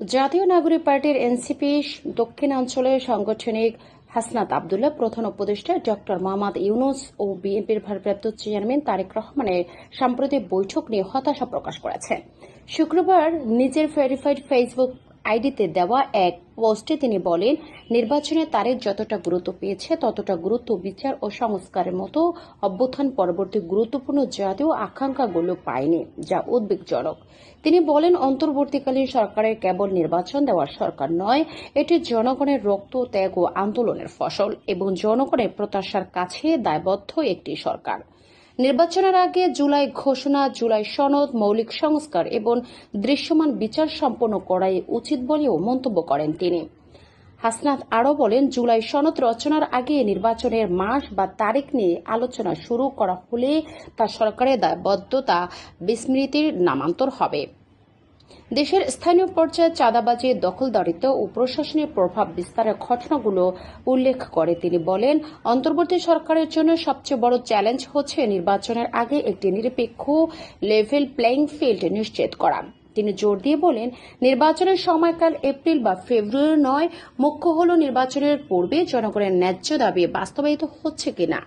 জাতীয় নাগরিক পার্টির এনসিপি দক্ষিণাঞ্চলের সাংগঠনিক হাসনাত আবদুল্লাহ প্রধান উপদেষ্টা ডক্টর মোহাম্মদ ইউনুস ও বিএনপির ভারপ্রাপ্ত চেয়ারম্যান তারেক রহমানের সাম্প্রতিক বৈঠক নিয়ে হতাশা প্রকাশ করেছেন শুক্রবার নিজের ভেরিফাইড ফেসবুক আইডিতে দেওয়া এক পোস্টে তিনি বলেন, নির্বাচনে তারেক যতটা গুরুত্ব পেয়েছে, ততটা গুরুত্ব বিচার ও সংস্কারের মতো অভ্যুত্থান পরবর্তী গুরুত্বপূর্ণ জাতীয় আকাঙ্ক্ষাগুলো পায়নি, যা উদ্বেগজনক। তিনি বলেন, অন্তর্বর্তীকালীন সরকারের কেবল নির্বাচন দেওয়ার সরকার নয়, এটি জনগণের রক্ত, ত্যাগ ও আন্দোলনের ফসল এবং জনগণের প্রত্যাশার কাছে দায়বদ্ধ একটি সরকার। নির্বাচনের আগে জুলাই ঘোষণা, জুলাই সনদ, মৌলিক সংস্কার এবং দৃশ্যমান বিচার সম্পন্ন করাই উচিত বলেও মন্তব্য করেন তিনি। হাসনাত আরও বলেন, জুলাই সনদ রচনার আগে নির্বাচনের মাস বা তারিখ নিয়ে আলোচনা শুরু করা হলে তা সরকারের দায়বদ্ধতা, বিস্মৃতির নামান্তর হবে। দেশের স্থানীয় পর্যায়ে চাঁদাবাজি, দখলদারিত্ব ও প্রশাসনের প্রভাব বিস্তারের ঘটনাগুলো উল্লেখ করে তিনি বলেন, অন্তর্বর্তী সরকারের জন্য সবচেয়ে বড় চ্যালেঞ্জ হচ্ছে নির্বাচনের আগে একটি নিরপেক্ষ লেভেল প্লেইং ফিল্ড নিশ্চিত করা। তিনি জোর দিয়ে বলেন, নির্বাচনের সময়কাল এপ্রিল বা ফেব্রুয়ারি নয়, মুখ্য হল নির্বাচনের পূর্বে জনগণের ন্যায্য দাবি বাস্তবায়িত হচ্ছে কিনা।